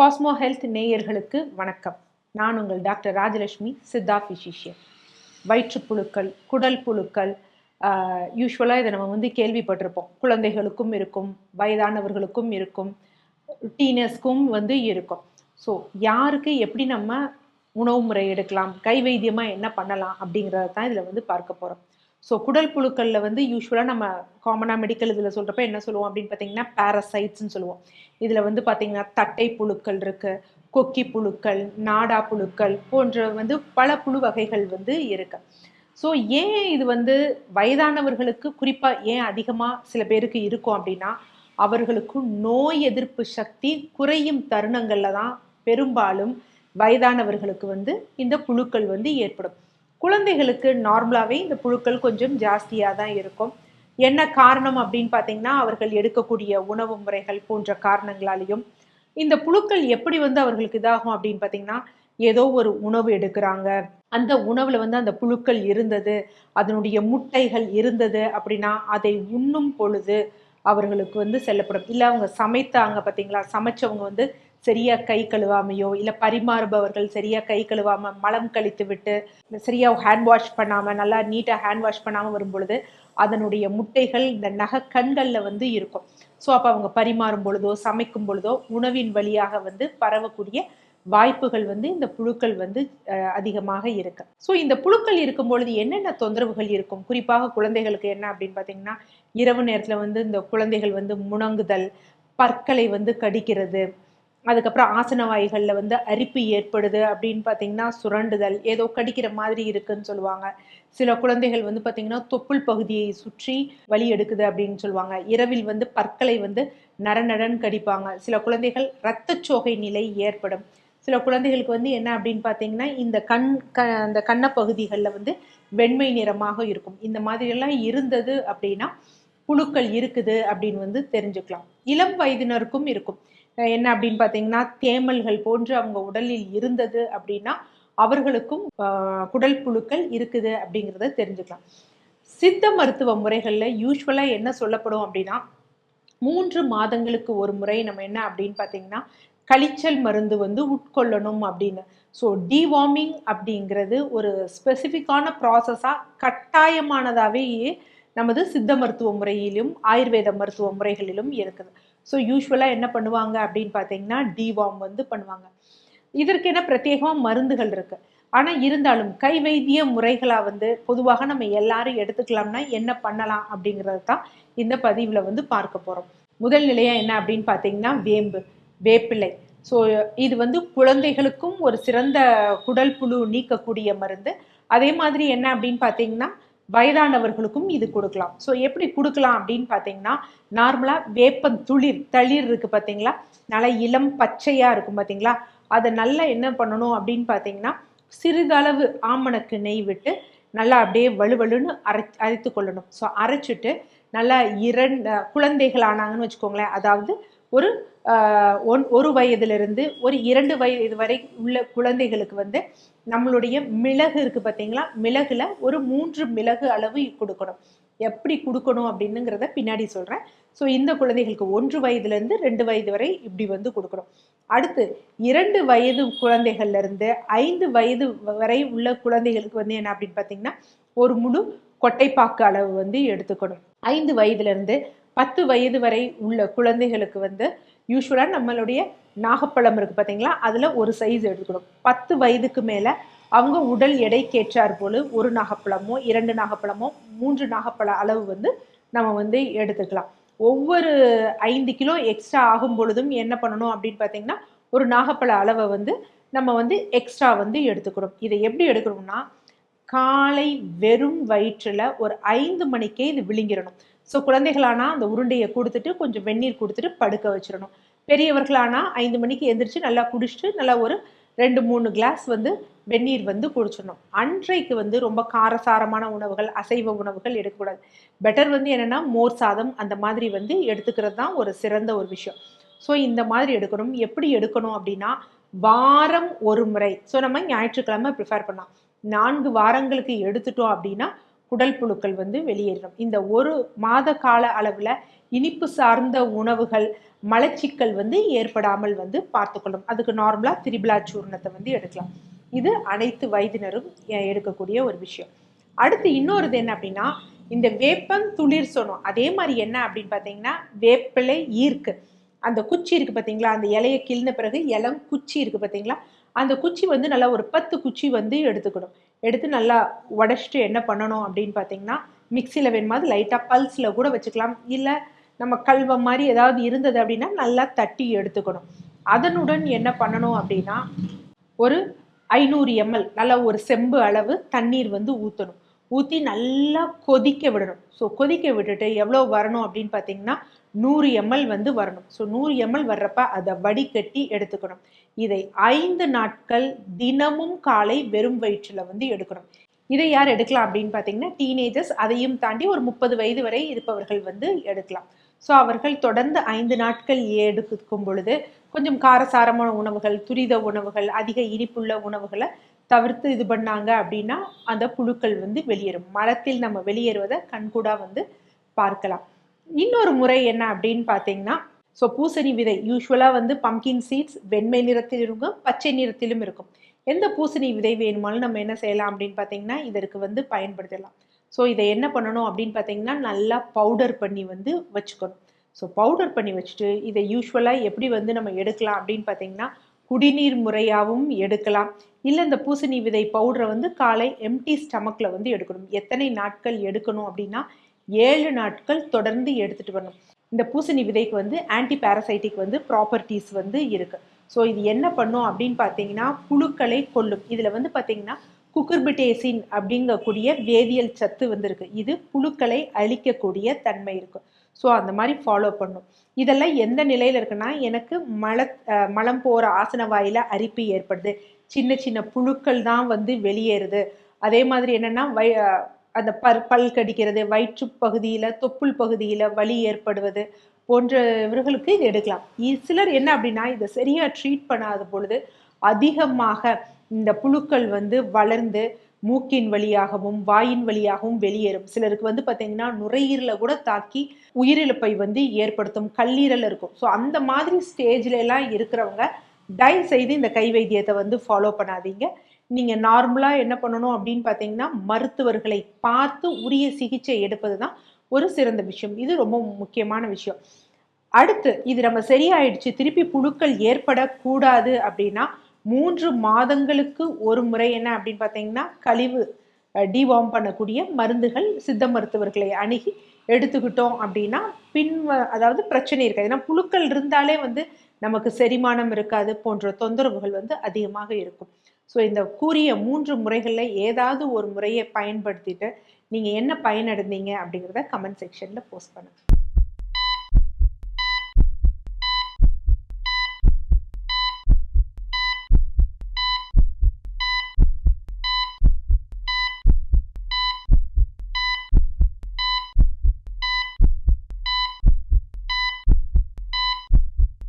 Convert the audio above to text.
Cosmo health நேயர்களுக்கு வணக்கம். நான் உங்கள் டாக்டர் ராஜலட்சுமி சித்தா ஃபிசிஷியன் வயிற்றுப்புழுக்கள் குடல் புழுக்கள் யூஸ்வலாக இதை நம்ம வந்து கேள்விப்பட்டிருப்போம். குழந்தைகளுக்கும் இருக்கும் வயதானவர்களுக்கும் இருக்கும் டீனர்ஸ்க்கும் வந்து இருக்கும். ஸோ யாருக்கு எப்படி நம்ம உணவு முறை எடுக்கலாம் கை வைத்தியமாக என்ன பண்ணலாம் அப்படிங்கிறத தான் இதில் வந்து பார்க்க போகிறோம் ஸோ குடல் புழுக்களில் வந்து யூஸ்வலாக நம்ம காமனாக மெடிக்கல் இதில் சொல்கிறப்ப என்ன சொல்லுவோம் அப்படின்னு பார்த்தீங்கன்னா பேரசைட்ஸ்னு சொல்லுவோம். இதில் வந்து பார்த்தீங்கன்னா தட்டை புழுக்கள் இருக்குது கொக்கி புழுக்கள் நாடா புழுக்கள் போன்ற வந்து பல புழு வகைகள் வந்து இருக்கு. ஸோ ஏன் இது வந்து வயதானவர்களுக்கு குறிப்பாக ஏன் அதிகமாக சில பேருக்கு இருக்கும் அப்படின்னா அவர்களுக்கு நோய் எதிர்ப்பு சக்தி குறையும் தருணங்களில் தான் பெரும்பாலும் வயதானவர்களுக்கு வந்து இந்த புழுக்கள் வந்து ஏற்படும். குழந்தைகளுக்கு நார்மலாகவே இந்த புழுக்கள் கொஞ்சம் ஜாஸ்தியாக தான் இருக்கும். என்ன காரணம் அப்படின்னு பார்த்தீங்கன்னா அவர்கள் எடுக்கக்கூடிய உணவு முறைகள் போன்ற காரணங்களாலையும். இந்த புழுக்கள் எப்படி வந்து அவர்களுக்கு இதாகும் அப்படின்னு பார்த்தீங்கன்னா ஏதோ ஒரு உணவு எடுக்கிறாங்க. அந்த உணவில் வந்து அந்த புழுக்கள் இருந்தது அதனுடைய முட்டைகள் இருந்தது அப்படின்னா அதை உண்ணும் பொழுது அவர்களுக்கு வந்து செல்லப்படும். இல்லை அவங்க சமைத்தாங்க பார்த்தீங்களா சமைச்சவங்க வந்து சரியா கை கழுவாமையோ இல்லை பரிமாறுபவர்கள் சரியா கை கழுவாம மலம் கழித்து விட்டு சரியா ஹேண்ட் வாஷ் பண்ணாம நல்லா நீட்டாக ஹேண்ட் வாஷ் பண்ணாமல் வரும் பொழுது அதனுடைய முட்டைகள் இந்த நகை கண்களில் வந்து இருக்கும். ஸோ அப்போ அவங்க பரிமாறும் பொழுதோ சமைக்கும் பொழுதோ உணவின் வழியாக வந்து பரவக்கூடிய வாய்ப்புகள் வந்து இந்த புழுக்கள் வந்து அதிகமாக இருக்கு. ஸோ இந்த புழுக்கள் இருக்கும் பொழுது என்னென்ன தொந்தரவுகள் இருக்கும்? குறிப்பாக குழந்தைகளுக்கு என்ன அப்படின்னு பார்த்தீங்கன்னா இரவு நேரத்தில் வந்து இந்த குழந்தைகள் வந்து முணங்குதல் பற்களை வந்து கடிக்கிறது அதுக்கப்புறம் ஆசன வாய்களில் வந்து அரிப்பு ஏற்படுது அப்படின்னு பார்த்தீங்கன்னா சுரண்டுதல் ஏதோ கடிக்கிற மாதிரி இருக்குன்னு சொல்லுவாங்க. சில குழந்தைகள் வந்து பார்த்தீங்கன்னா தொப்புள் பகுதியை சுற்றி வலி எடுக்குது அப்படின்னு சொல்லுவாங்க. இரவில் வந்து பற்களை வந்து நரநடன் கடிப்பாங்க. சில குழந்தைகள் இரத்தச்சோகை நிலை ஏற்படும். சில குழந்தைகளுக்கு வந்து என்ன அப்படின்னு பார்த்தீங்கன்னா இந்த கண் க அந்த கண்ண பகுதிகளில் வந்து வெண்மை நிறமாக இருக்கும். இந்த மாதிரியெல்லாம் இருந்தது அப்படின்னா புழுக்கள் இருக்குது அப்படின்னு வந்து தெரிஞ்சுக்கலாம். இளம் வயதினருக்கும் இருக்கும். என்ன அப்படின்னு பார்த்தீங்கன்னா தேமல்கள் போன்று அவங்க உடலில் இருந்தது அப்படின்னா அவர்களுக்கும் குடல் புழுக்கள் இருக்குது அப்படிங்கிறத தெரிஞ்சுக்கலாம். சித்த மருத்துவ முறைகளில் யூஸ்வலாக என்ன சொல்லப்படும் அப்படின்னா மூன்று மாதங்களுக்கு ஒரு முறை நம்ம என்ன அப்படின்னு பார்த்தீங்கன்னா கழிச்சல் மருந்து வந்து உட்கொள்ளணும் அப்படின்னு. ஸோ டிவார்மிங் அப்படிங்கிறது ஒரு ஸ்பெசிஃபிக்கான ப்ராசஸாக கட்டாயமானதாகவே நமது சித்த மருத்துவ முறையிலும் ஆயுர்வேத மருத்துவ முறைகளிலும் இருக்குது. ஸோ யூஸ்வலாக என்ன பண்ணுவாங்க அப்படின்னு பார்த்தீங்கன்னா டிவாம் வந்து பண்ணுவாங்க. இதற்கு என்ன பிரத்யேகமாக மருந்துகள் இருக்குது ஆனால் இருந்தாலும் கை வைத்திய முறைகளாக வந்து பொதுவாக நம்ம எல்லாரும் எடுத்துக்கலாம்னா என்ன பண்ணலாம் அப்படிங்கிறது தான் இந்த பதிவில் வந்து பார்க்க போகிறோம் முதல் நிலையாக என்ன அப்படின்னு பார்த்தீங்கன்னா வேம்பு வேப்பிலை. ஸோ இது வந்து குழந்தைகளுக்கும் ஒரு சிறந்த குடல் புழு நீக்கக்கூடிய மருந்து. அதே மாதிரி என்ன அப்படின்னு பார்த்தீங்கன்னா வயதானவர்களுக்கும் இது கொடுக்கலாம். ஸோ எப்படி கொடுக்கலாம் அப்படின்னு பார்த்தீங்கன்னா நார்மலாக வேப்பம் துளிர் தளிர் இருக்குது பார்த்தீங்களா? நல்லா இளம் பச்சையாக இருக்கும் பார்த்தீங்களா? அதை நல்லா என்ன பண்ணணும் அப்படின்னு பார்த்தீங்கன்னா சிறிதளவு ஆமணக்கு நெய் விட்டு நல்லா அப்படியே வலுவலுன்னு அரை அரைத்து கொள்ளணும். ஸோ அரைச்சிட்டு நல்லா இரண்டு குழந்தைகள் ஆனாங்கன்னு வச்சுக்கோங்களேன். அதாவது ஒரு ஒன் ஒரு வயதிலிருந்து ஒரு இரண்டு வயது வரை உள்ள குழந்தைகளுக்கு வந்து நம்மளுடைய மிளகு இருக்குது பார்த்தீங்களா? மிளகுல ஒரு மூன்று மிளகு அளவு கொடுக்கணும். எப்படி கொடுக்கணும் அப்படின்னுங்கிறத பின்னாடி சொல்கிறேன் ஸோ இந்த குழந்தைகளுக்கு ஒன்று வயதுலேருந்து ரெண்டு வயது வரை இப்படி வந்து கொடுக்கணும். அடுத்து இரண்டு வயது குழந்தைகள்லேருந்து ஐந்து வயது வரை உள்ள குழந்தைகளுக்கு வந்து என்ன அப்படின்னு பார்த்தீங்கன்னா ஒரு முழு கொட்டைப்பாக்கு அளவு வந்து எடுத்துக்கணும். ஐந்து வயதுலேருந்து பத்து வயது வரை உள்ள குழந்தைகளுக்கு வந்து யூஸ்வலாக நம்மளுடைய நாகப்பழம் இருக்குது பார்த்தீங்களா அதில் ஒரு சைஸ் எடுத்துக்கணும். பத்து வயதுக்கு மேலே அவங்க உடல் எடைக்கேற்றார் போல் ஒரு நாகப்பழமோ இரண்டு நாகப்பழமோ மூன்று நாகப்பழ அளவு வந்து நம்ம வந்து எடுத்துக்கலாம். ஒவ்வொரு ஐந்து கிலோ எக்ஸ்ட்ரா ஆகும் பொழுதும் என்ன பண்ணணும் அப்படின்னு பார்த்தீங்கன்னா ஒரு நாகப்பழ அளவை வந்து நம்ம வந்து எக்ஸ்ட்ரா வந்து எடுத்துக்கணும். இதை எப்படி எடுக்கணும்னா காலை வெறும் வயிற்றில் ஒரு ஐந்து மணிக்கே இது விழுங்கிடணும். ஸோ குழந்தைகளானா அந்த உருண்டையை கொடுத்துட்டு கொஞ்சம் வெந்நீர் கொடுத்துட்டு படுக்க வச்சிடணும். பெரியவர்களானா ஐந்து மணிக்கு எந்திரிச்சு நல்லா குடிச்சிட்டு நல்லா ஒரு ரெண்டு மூணு கிளாஸ் வந்து வெந்நீர் வந்து குடிச்சிடணும். அன்றைக்கு வந்து ரொம்ப காரசாரமான உணவுகள் அசைவ உணவுகள் எடுக்கக்கூடாது. பெட்டர் வந்து என்னென்னா மோர் சாதம் அந்த மாதிரி வந்து எடுத்துக்கிறது தான் ஒரு சிறந்த ஒரு விஷயம். ஸோ இந்த மாதிரி எடுக்கணும். எப்படி எடுக்கணும் அப்படின்னா வாரம் ஒரு முறை. ஸோ நம்ம ஞாயிற்றுக்கிழமை ப்ரிஃபேர் பண்ணலாம். நான்கு வாரங்களுக்கு எடுத்துட்டோம் அப்படின்னா குடல் புழுக்கள் வந்து வெளியேறும். இந்த ஒரு மாத கால அளவில் இனிப்பு சார்ந்த உணவுகள் மலச்சிக்கல் வந்து ஏற்படாமல் வந்து பார்த்துக்கொள்ளும். அதுக்கு நார்மலாக திரிபிளா சூர்ணத்தை வந்து எடுக்கலாம். இது அனைத்து வயதினரும் எடுக்கக்கூடிய ஒரு விஷயம். அடுத்து இன்னொரு என்ன அப்படின்னா இந்த வேப்பம் துளிர் சொன்னோம். அதே மாதிரி என்ன அப்படின்னு பார்த்தீங்கன்னா வேப்பிலை ஈர்க்கு. அந்த குச்சி இருக்குது பார்த்தீங்களா அந்த இலையை கிழின பிறகு இளம் குச்சி இருக்குது பார்த்தீங்களா அந்த குச்சி வந்து நல்லா ஒரு பத்து குச்சி வந்து எடுத்துக்கணும். எடுத்து நல்லா உடச்சிட்டு என்ன பண்ணணும் அப்படின்னு பார்த்தீங்கன்னா மிக்சியில் வேணுமா லைட்டாக பல்ஸில் கூட வச்சுக்கலாம். இல்லை நம்ம கல்வை மாதிரி ஏதாவது இருந்தது அப்படின்னா நல்லா தட்டி எடுத்துக்கணும். அதனுடன் என்ன பண்ணணும் அப்படின்னா ஒரு ஐநூறு எம்எல் நல்லா ஒரு செம்பு அளவு தண்ணீர் வந்து ஊற்றணும் ஊற்றி நல்லா கொதிக்க விடணும். ஸோ கொதிக்க விட்டுட்டு எவ்வளோ வரணும் அப்படின்னு பார்த்தீங்கன்னா நூறு எம்எல் வந்து வரணும். ஸோ நூறு எம்எல் வர்றப்ப அதை வடிகட்டி எடுத்துக்கணும். இதை ஐந்து நாட்கள் தினமும் காலை வெறும் வயிற்றில் வந்து எடுக்கணும். இதை யார் எடுக்கலாம் அப்படின்னு பார்த்தீங்கன்னா டீனேஜர்ஸ் அதையும் தாண்டி ஒரு முப்பது வயது வரை இருப்பவர்கள் வந்து எடுக்கலாம். ஸோ அவர்கள் தொடர்ந்து ஐந்து நாட்கள் எடுக்கும் பொழுது கொஞ்சம் காரசாரமான உணவுகள் துரித உணவுகள் அதிக இனிப்புள்ள உணவுகளை தவிர்த்து இது பண்ணாங்க அப்படின்னா அந்த புழுக்கள் வந்து வெளியேறும். மலத்தில் நம்ம வெளியேறுவதை கண்கூடாக வந்து பார்க்கலாம். இன்னொரு முறை என்ன அப்படின்னு பார்த்தீங்கன்னா ஸோ பூசணி விதை யூஸ்வலாக வந்து பம்கின் சீட்ஸ் வெண்மை நிறத்தில் இருக்கும் பச்சை நிறத்திலும் இருக்கும். எந்த பூசணி விதை வேணுமாலும் நம்ம என்ன செய்யலாம் அப்படின்னு பார்த்தீங்கன்னா இதற்கு வந்து பயன்படுத்தலாம். ஸோ இதை என்ன பண்ணணும் அப்படின்னு பார்த்தீங்கன்னா நல்லா பவுடர் பண்ணி வந்து வச்சுக்கணும். ஸோ பவுடர் பண்ணி வச்சுட்டு இதை யூஸ்வலாக எப்படி வந்து நம்ம எடுக்கலாம் அப்படின்னு பார்த்தீங்கன்னா குடிநீர் முறையாகவும் எடுக்கலாம். இல்லை இந்த பூசணி விதை பவுடரை வந்து காலை எம்டி ஸ்டமக்கில் வந்து எடுக்கணும். எத்தனை நாட்கள் எடுக்கணும் அப்படின்னா ஏழு நாட்கள் தொடர்ந்து எடுத்துகிட்டு வரணும். இந்த பூசணி விதைக்கு வந்து ஆன்டி பேரசைட்டிக் வந்து ப்ராப்பர்ட்டிஸ் வந்து இருக்குது ஸோ இது என்ன பண்ணும் அப்படின்னு பார்த்தீங்கன்னா புழுக்களை கொல்லும். இதில் வந்து பார்த்தீங்கன்னா குக்குர்பிட்டேசின் அப்படிங்கக்கூடிய வேதியியல் சத்து வந்துருக்கு. இது புழுக்களை அழிக்கக்கூடிய தன்மை இருக்கும் ஸோ அந்த மாதிரி ஃபாலோ பண்ணும். இதெல்லாம் எந்த நிலையில் இருக்குன்னா எனக்கு மல மலம் போகிற ஆசன வாயில் அரிப்பு ஏற்படுது. சின்ன சின்ன புழுக்கள் தான் வந்து வெளியேறுது. அதே மாதிரி என்னென்னா வை அந்த பல் பல் கடிக்கிறது வயிற்று பகுதியில் தொப்புள் பகுதியில் வலி ஏற்படுவது போன்ற இவர்களுக்கு இது எடுக்கலாம். சிலர் என்ன அப்படின்னா இதை சரியாக ட்ரீட் பண்ணாத பொழுது அதிகமாக இந்த புழுக்கள் வந்து வளர்ந்து மூக்கின் வழியாகவும் வாயின் வழியாகவும் வெளியேறும். சிலருக்கு வந்து பார்த்தீங்கன்னா நுரையீரலை கூட தாக்கி உயிரிழப்பை வந்து ஏற்படுத்தும் கல்லீரல் இருக்கும். ஸோ அந்த மாதிரி ஸ்டேஜ்ல எல்லாம் இருக்கிறவங்க தயவு செய்து இந்த கை வைத்தியத்தை வந்து ஃபாலோ பண்ணாதீங்க. நீங்கள் நார்மலாக என்ன பண்ணணும் அப்படின்னு பார்த்தீங்கன்னா மருத்துவர்களை பார்த்து உரிய சிகிச்சை எடுப்பது தான் ஒரு சிறந்த விஷயம். இது ரொம்ப முக்கியமான விஷயம். அடுத்து இது நம்ம சரியாயிடுச்சு திருப்பி புழுக்கள் ஏற்படக்கூடாது அப்படின்னா மூன்று மாதங்களுக்கு ஒரு முறை என்ன அப்படின்னு பார்த்தீங்கன்னா கழிவு டிவார்ம் பண்ணக்கூடிய மருந்துகள் சித்த மருத்துவர்களை அணுகி எடுத்துக்கிட்டோம் அப்படின்னா பின் அதாவது பிரச்சனை இருக்காது. ஏன்னா புழுக்கள் இருந்தாலே வந்து நமக்கு செரிமானம் இருக்காது போன்ற தொந்தரவுகள் வந்து அதிகமாக இருக்கும். ஸோ இந்த கூறிய மூன்று முறைகளில் ஏதாவது ஒரு முறையை பயன்படுத்திட்டு நீங்கள் என்ன பயனடைந்தீங்க அப்படிங்கிறத கமெண்ட் செக்ஷனில் போஸ்ட் பண்ணுங்கள்